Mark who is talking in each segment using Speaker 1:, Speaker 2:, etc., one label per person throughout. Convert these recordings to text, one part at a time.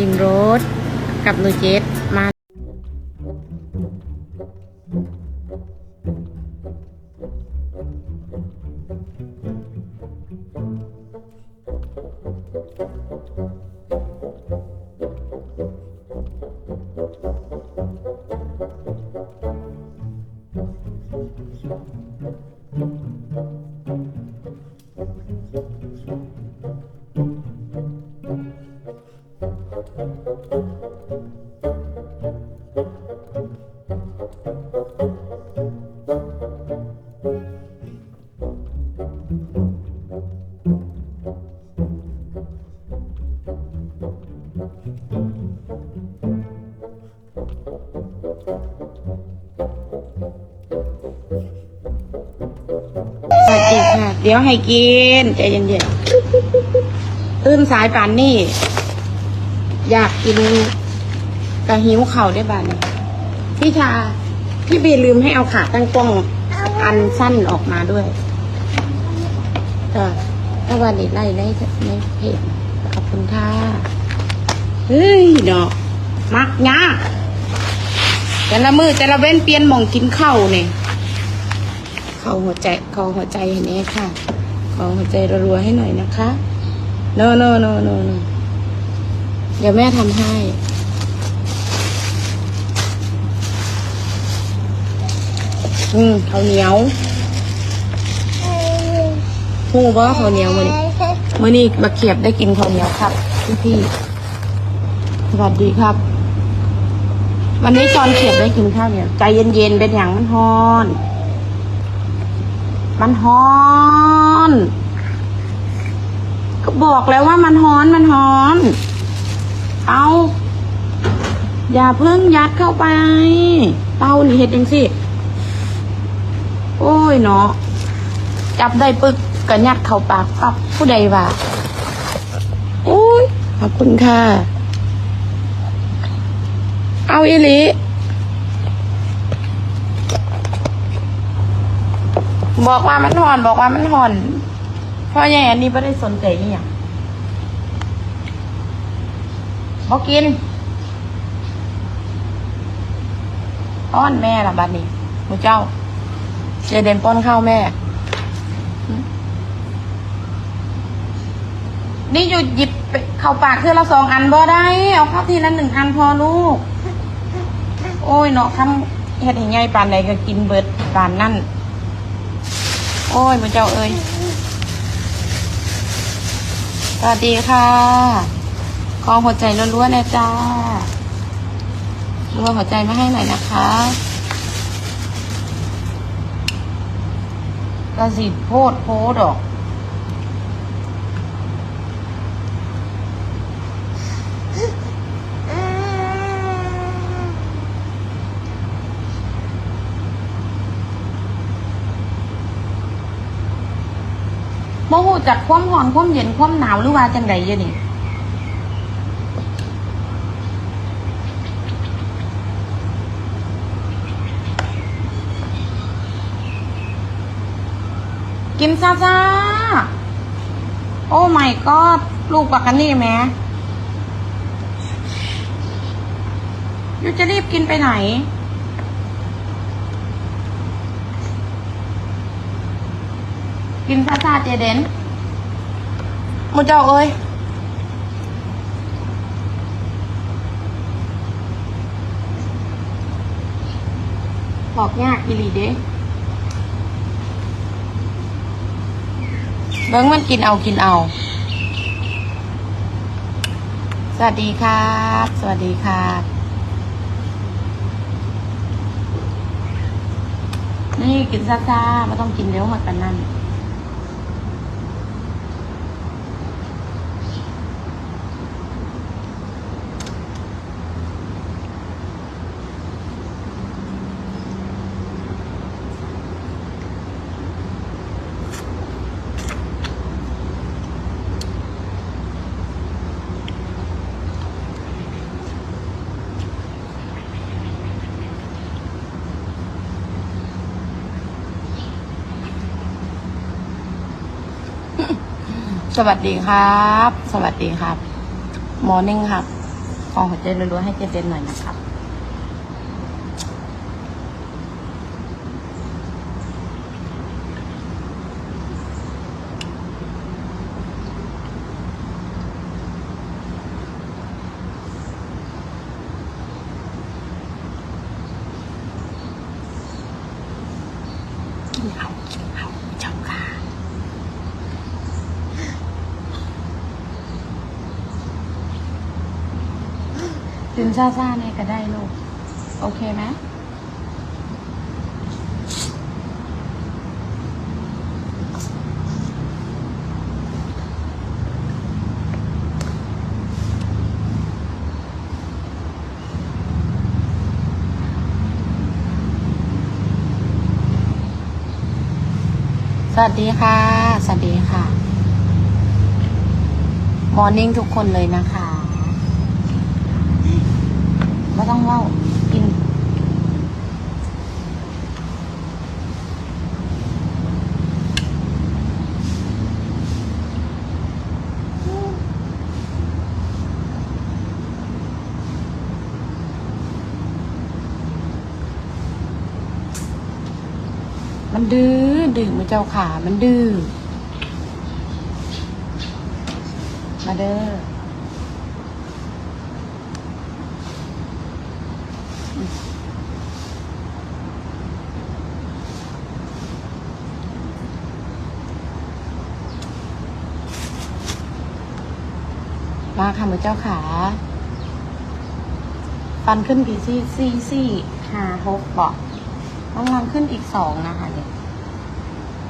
Speaker 1: ยิงรถกับหนูเจสมา เดี๋ยวให้กินใจเย็นๆตื่นสายป่านนี่ อยากกินกระหิวเข่าได้บ้านนี้พี่ชาพี่บีลืมให้เอาขาตั้งกล้องอันสั้นออกมาด้วยก็ถ้าวันนี้ไล่ในในเพจขอบคุณค่ะเฮ้ยดอกมักยากแต่ละมือแต่ละเว้นเปลี่ยนมองกินข้าวเนี่ย เขาหัวใจเขาหัวใจเห็นไหมค่ะเขาหัวใจรัวๆให้หน่อยนะคะโนโนโนโนโนเดี๋ยวแม่ทำให้อืมข้าวเหนียวหูบ่ข้าวเหนียวมือนี้มือนี้มาเขียบได้กินข้าวเหนียวครับ พี่พี่สวัสดีครับ วันนี้จอนเขียบได้กินข้าวเหนียวใจเย็นๆเป็นอย่างมันฮอน มันฮ้อน ก็บอกแล้วว่ามันฮ้อนมันฮ้อน เอา อย่าเพิ่งยัดเข้าไป เตานี่เห็ดยังสิ โอ้ยเนาะ จับได้ปึกก็ยัดเข้าปากปับผู้ใดว่าโอ้ยขอบคุณค่ะ เอาอีลี บอกว่ามันหอน บอกว่ามันหอนพ่อใหญ่อันนี้ไม่ได้สนใจอหย่างบอกกินป้อนแม่ละบัดนี้มูเจ้าเจเดนป้อนข้าวแม่ นี่อยู่หยิบเข้าปากเพื่อละสองอันบ่ได้ เอาเข้าทีละหนึ่งอันพอลูก โอ้ยเนาะคำเฮ็ดให้ไงปานใดก็กินเบิดปานนั่น โอ้ยพระเจ้าเอ้ยสวัสดีค่ะกองหัวใจล้วนๆนะจ้ารัวหัวใจมาให้หน่อยนะคะกระสิโพดโพดอก โมโหจากความร้อนความเย็นความหนาวหรือว่าจังใดเยอะนี่กินซาซาโอ้ไม่ก็ลูกปักกันนี่แม่ยูจะรีบกินไปไหน กินซาซาเจเดนมูเจ้าเอ้ยบอกยากอีหลีเด้เบิ้งมันกินเอากินเอา สวัสดีครับ สวัสดีครับนี่กินซาซาไม่ต้องกินเร็วหมดกันนั่น สวัสดีครับ สวัสดีครับ มอร์นิ่งครับ ขอหัวใจรัวๆให้เจเจนหน่อยนะครับ กินเอากินเอาเจ้าค่ะ ถึงซ่าซ่าเนี่ยก็ได้ลูก โอเคไหมสวัสดีค่ะ สวัสดีค่ะ มอร์นิ่งทุกคนเลยนะคะ ไม่ต้องเล่ากิน มันดื้อดื้อมือเจ้าขา มันดื้อ มาเด้อ มาค่ะมือเจ้าขา ฟันขึ้นกี่ซี่ซี่ซี่ห้าหกบอกต้องรังขึ้นอีกสองนะคะเนี่ย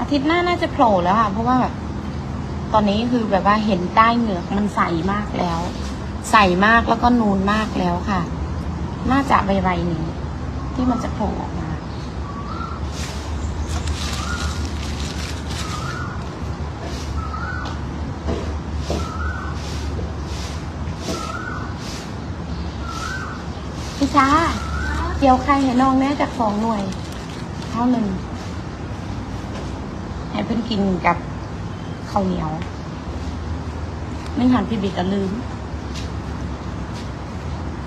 Speaker 1: อาทิตย์หน้าน่าจะโผล่แล้วค่ะ เพราะว่าแบบตอนนี้คือแบบว่าเห็นใต้เหงือกมันใสมากแล้ว ใสมากแล้วก็นูนมากแล้วค่ะ น่าจะใบๆนี้ ที่มันจะโผล่ออกมา พี่ช้าเกี่ยวไข่ให้น้องแม่จากสองหน่วยเท่าหนึ่งให้เพิ่อนกินกับข้าวเหนียวไม่หันพี่บิ๊กก็ลืม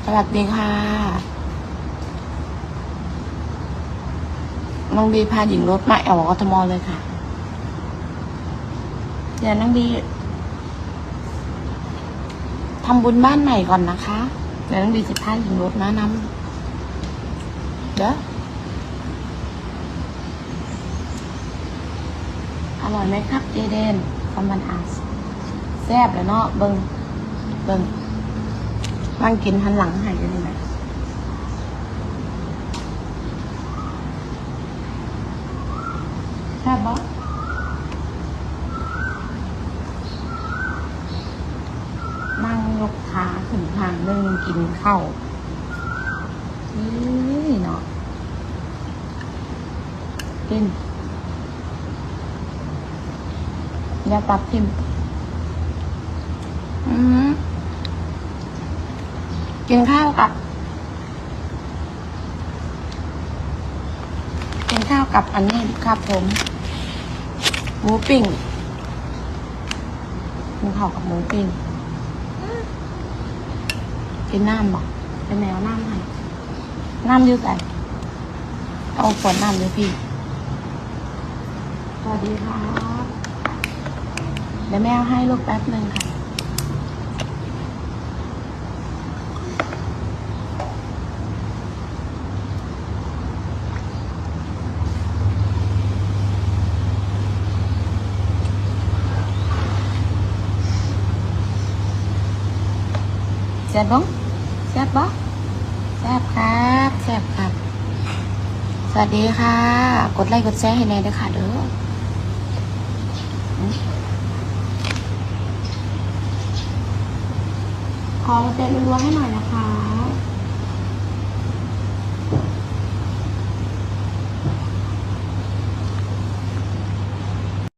Speaker 1: สวัสดีค่ะ น้องบีพาหญิงรถมาแอลกทมเลยค่ะ เดี๋ยวน้องบีทำบุญบ้านใหม่ก่อนนะคะ เดี๋ยวน้องบีสิพาหญิงรถมานำเด้ออร่อยไหมครับเจเดนคอมบันอาสแซ่บแล้วเนาะเบิงเบิงนั่งกินหันหลังหายกันเลยไหมแซ่บบ่นั่งยกขา ขึ้นทางหนึ่งกินข้าวนี่เนาะกินอย่าตัดทิมอืมกินข้าวกับ กินข้าวกับอันนี้ครับผมหมูปิ้งกินข้าวกับหมูปิ้ง กินน้ำบ่เป็นแนวน้ำให้น้ำยืดใส่เอาขวดน้ำเลยพี่ สวัสดีครับ เดี๋ยวแม่ให้ลูกแป๊บหนึ่งค่ะแซ่ บอแซบแซบครับแซบครับ สวัสดีค่ะ กดไลค์กดแชร์ให้แน่ด้วยค่ะเด้ออืมขอเต็มรัวให้หน่อยนะคะ